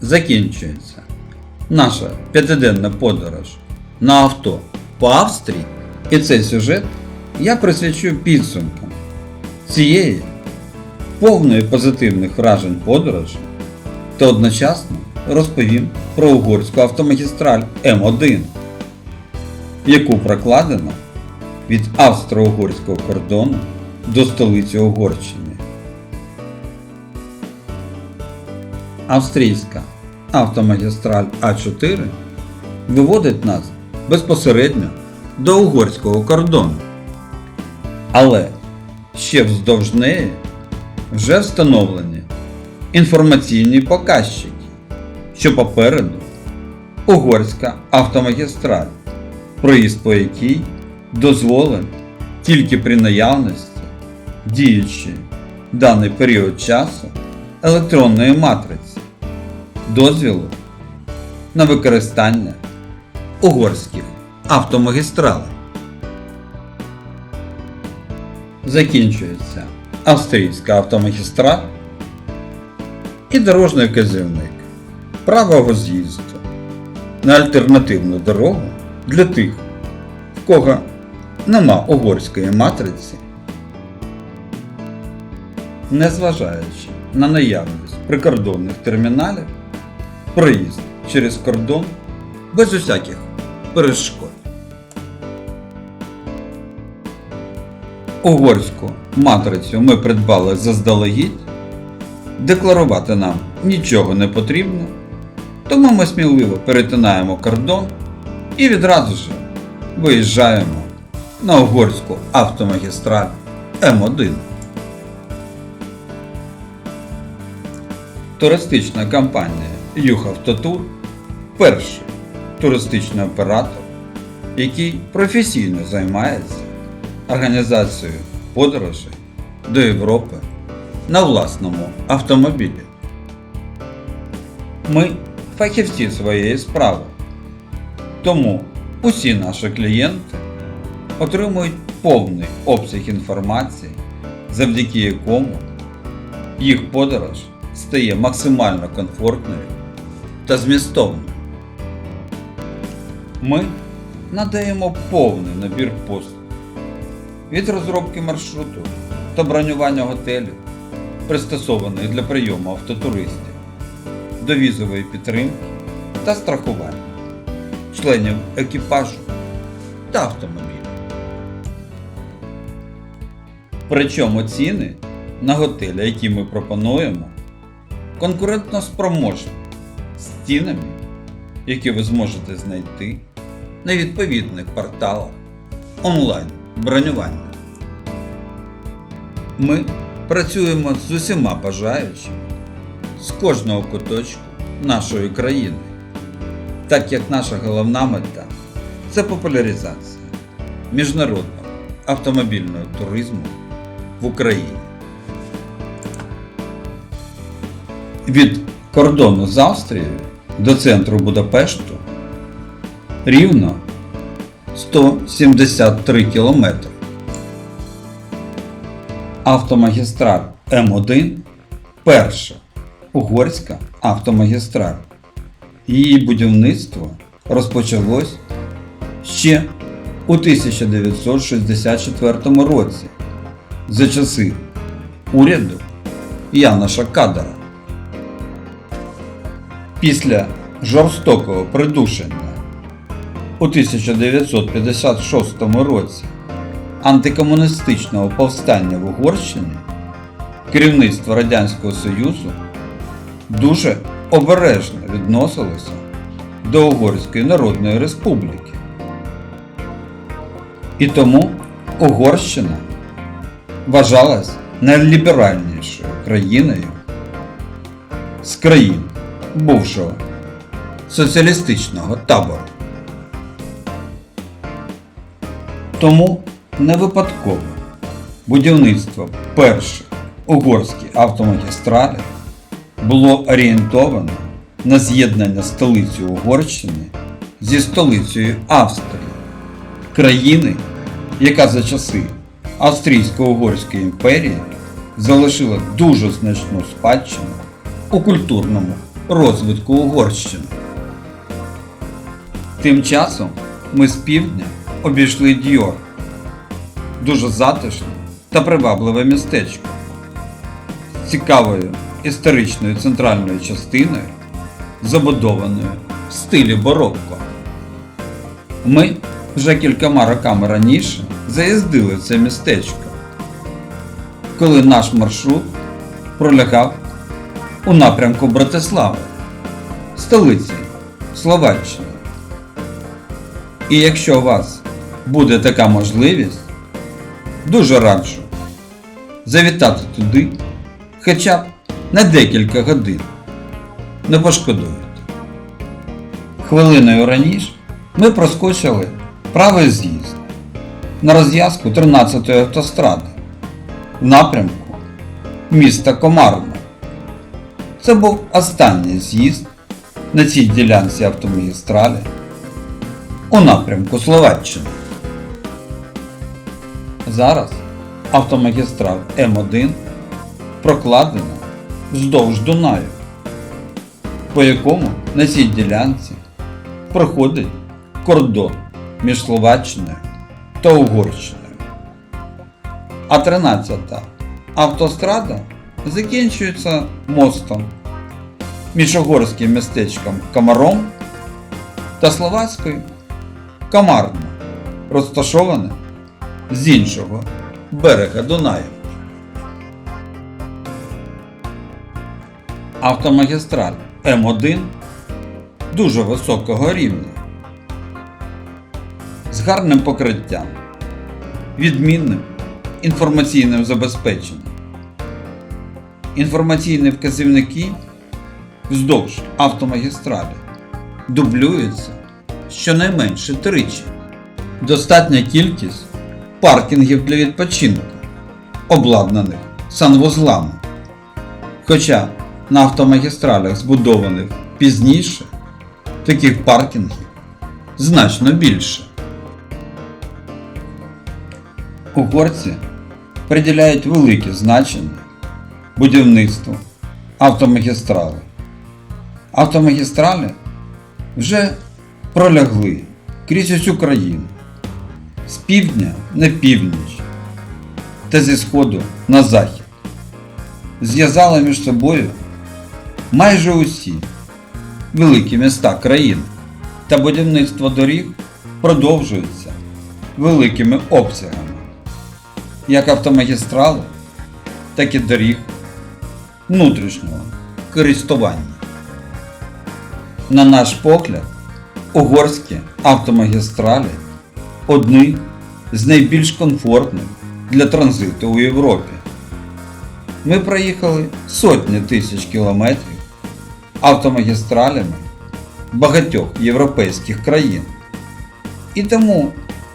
закінчується наша п'ятиденна подорож на авто по Австрії. І цей сюжет я присвячу підсумкам цієї повної позитивних вражень подорожі та одночасно розповім про угорську автомагістраль М1, яку прокладено від австро-угорського кордону до столиці Угорщини. Австрійська автомагістраль А4 виводить нас безпосередньо до угорського кордону. Але ще вздовж неї вже встановлені інформаційні показчики, що попереду угорська автомагістраль, проїзд по якій дозволен тільки при наявності діючої в даний період часу електронної матриці, дозвілу на використання угорських автомагістралей. Закінчується австрійська автомагістраль і дорожній вказівник правого з'їзду на альтернативну дорогу для тих, в кого нема угорської матриці, незважаючи на наявність прикордонних терміналів, проїзд через кордон без усяких перешкод. Угорську матрицю ми придбали заздалегідь, декларувати нам нічого не потрібно, тому ми сміливо перетинаємо кордон і відразу ж виїжджаємо на угорську автомагістраль М1. Туристична компанія Юхавтотур перший туристичний оператор, який професійно займається організацією подорожей до Європи на власному автомобілі. Ми фахівці своєї справи, тому усі наші клієнти отримують повний обсяг інформації, завдяки якому їх подорож стає максимально комфортною та змістовною. Ми надаємо повний набір послуг від розробки маршруту та бронювання готелів, пристосованих для прийому автотуристів, до візової підтримки та страхування, членів екіпажу та автомобілів. Причому ціни на готелі, які ми пропонуємо, конкурентно спроможні з цінами, які ви зможете знайти на відповідних порталах онлайн бронювання. Ми працюємо з усіма бажаючими з кожного куточку нашої країни, так як наша головна мета це популяризація міжнародного автомобільного туризму в Україні. Від кордону з Австрією до центру Будапешту рівно 173 кілометри. Автомагістраль М1 перша угорська автомагістраль. Її будівництво розпочалось ще у 1964 році за часи уряду Яноша Кадара. Після жорстокого придушення у 1956 році антикомуністичного повстання в Угорщині керівництво Радянського Союзу дуже обережно відносилося до Угорської Народної Республіки. І тому Угорщина вважалась найліберальнішою країною з країн бувшого соціалістичного табору. Тому не випадково будівництво перших угорських автомагістралі було орієнтовано на з'єднання столиці Угорщини зі столицею Австрії, країни, яка за часи Австрійсько-Угорської імперії залишила дуже значну спадщину у культурному розвитку Угорщини. Тим часом ми з півдня обійшли Дьор, дуже затишне та привабливе містечко з цікавою історичною центральною частиною, забудованою в стилі барокко. Ми вже кількома роками раніше заїздили в це містечко, коли наш маршрут пролягав у напрямку Братислави, столиці Словаччини. І якщо у вас буде така можливість, дуже раджу завітати туди хоча б на декілька годин. Не пошкодуєте. Хвилиною раніше ми проскочили правий з'їзд на розв'язку 13-ї автостради в напрямку міста Комарно. Це був останній з'їзд на цій ділянці автомагістралі у напрямку Словаччини. Зараз автомагістраль М1 прокладена вздовж Дунаю, по якому на цій ділянці проходить кордон між Словаччиною та Угорщиною. А 13-та автострада закінчується мостом між угорським містечком Комаром та словацькою Комарно, розташоване з іншого берега Дунаю. Автомагістраль М1 дуже високого рівня з гарним покриттям, відмінним інформаційним забезпеченням. Інформаційні вказівники вздовж автомагістралі дублюються щонайменше тричі. Достатня кількість паркінгів для відпочинку, обладнаних санвузлами. Хоча на автомагістралях, збудованих пізніше, таких паркінгів значно більше. Угорці приділяють велике значення будівництву автомагістрали. Автомагістралі вже пролягли крізь усю країну з півдня на північ та зі сходу на захід. Зв'язали між собою майже усі великі міста країни та будівництво доріг продовжується великими обсягами, як автомагістрали, так і доріг внутрішнього користування. На наш погляд, угорські автомагістралі одні з найбільш комфортних для транзиту у Європі. Ми проїхали сотні тисяч кілометрів автомагістралями багатьох європейських країн. І тому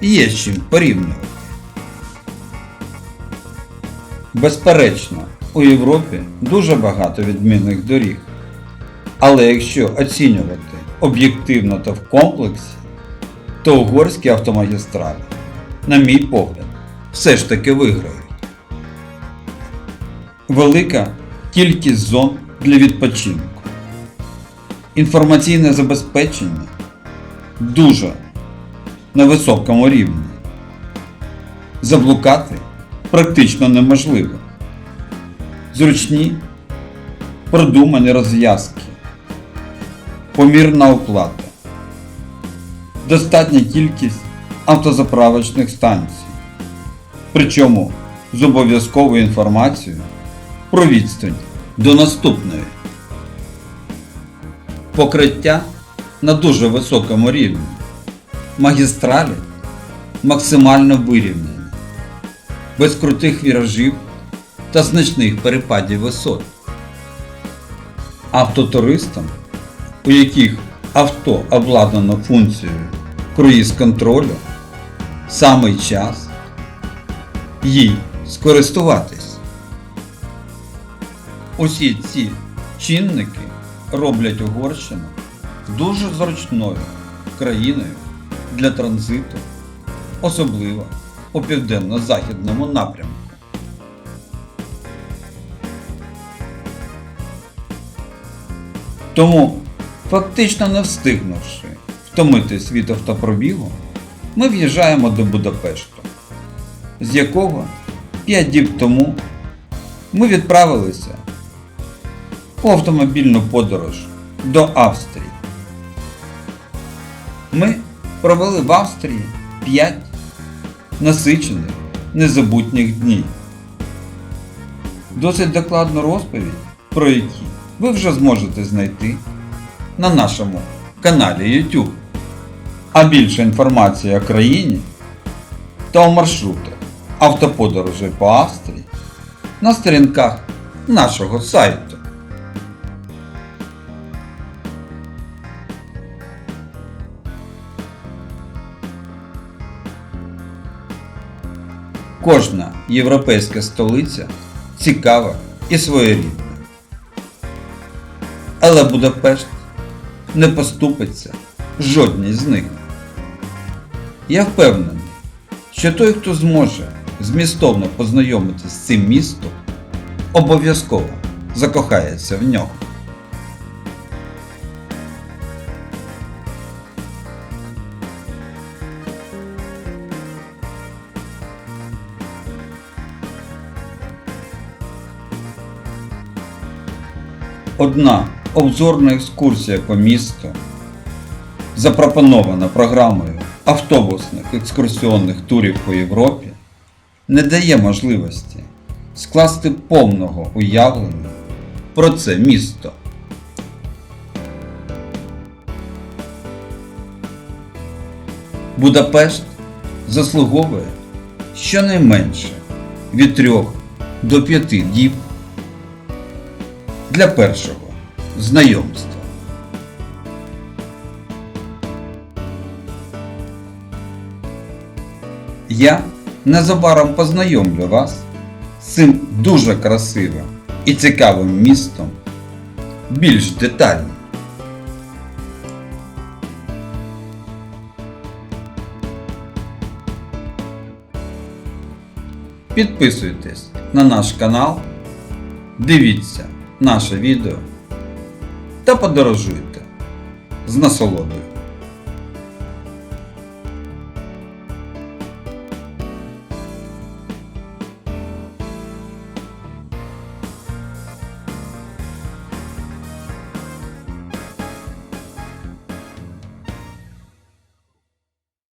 є з чим порівнювати. Безперечно, у Європі дуже багато відмінних доріг. Але якщо оцінювати об'єктивно та в комплексі, то угорські автомагістралі, на мій погляд, все ж таки виграють. Велика кількість зон для відпочинку. Інформаційне забезпечення дуже на високому рівні. Заблукати практично неможливо. Зручні, продумані розв'язки, помірна оплата, достатня кількість автозаправочних станцій, причому з обов'язковою інформацією про відстань до наступної. Покриття на дуже високому рівні. Магістралі максимально вирівняні, без крутих віражів та значних перепадів висот. Автотуристам, у яких авто обладнано функцією круїз контролю, самий час їй скористуватись. Усі ці чинники роблять Угорщину дуже зручною країною для транзиту, особливо у південно-західному напрямку. Тому, фактично не встигнувши втомитись від автопробігу, ми в'їжджаємо до Будапешту, з якого 5 діб тому ми відправилися у автомобільну подорож до Австрії. Ми провели в Австрії 5 насичених незабутніх днів. Досить докладну розповідь, про які ви вже зможете знайти на нашому каналі YouTube. А більше інформації о країні та у маршрутах автоподорожей по Австрії на сторінках нашого сайту. Кожна європейська столиця цікава і своєрідна. Але Будапешт не поступиться жодній з них. Я впевнений, що той, хто зможе змістовно познайомитися з цим містом, обов'язково закохається в нього. Одна обзорна екскурсія по місту, запропонована програмою автобусних екскурсіонних турів по Європі, не дає можливості скласти повного уявлення про це місто. Будапешт заслуговує щонайменше від 3 до 5 діб. Для першого знайомства. Я незабаром познайомлю вас з цим дуже красивим і цікавим містом більш детально. Підписуйтесь на наш канал, дивіться наше відео та подорожуйте з насолодою.